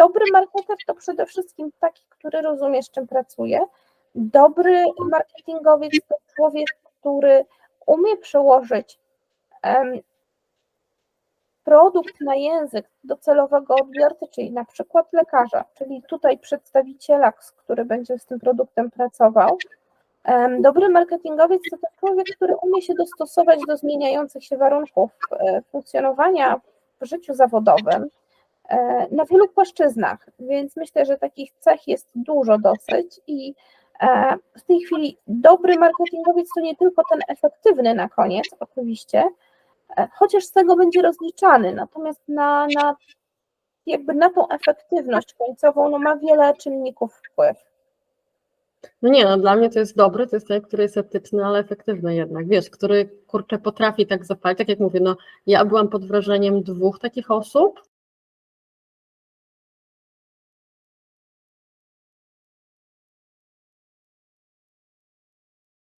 dobry marketer to przede wszystkim taki, który rozumie, z czym pracuje. Dobry marketingowiec to człowiek, który umie przełożyć em, produkt na język docelowego odbiorcy, czyli na przykład lekarza, czyli tutaj przedstawiciela, który będzie z tym produktem pracował. Dobry marketingowiec to też człowiek, który umie się dostosować do zmieniających się warunków e, funkcjonowania w życiu zawodowym na wielu płaszczyznach, więc myślę, że takich cech jest dużo dosyć i e, w tej chwili dobry marketingowiec to nie tylko ten efektywny na koniec, oczywiście, e, chociaż z tego będzie rozliczany, natomiast na, na jakby na tą efektywność końcową no, ma wiele czynników wpływ. No nie, no dla mnie to jest dobry, to jest ten, który jest etyczny, ale efektywny jednak, wiesz, który kurczę potrafi tak zapalić, tak jak mówię, no ja byłam pod wrażeniem dwóch takich osób,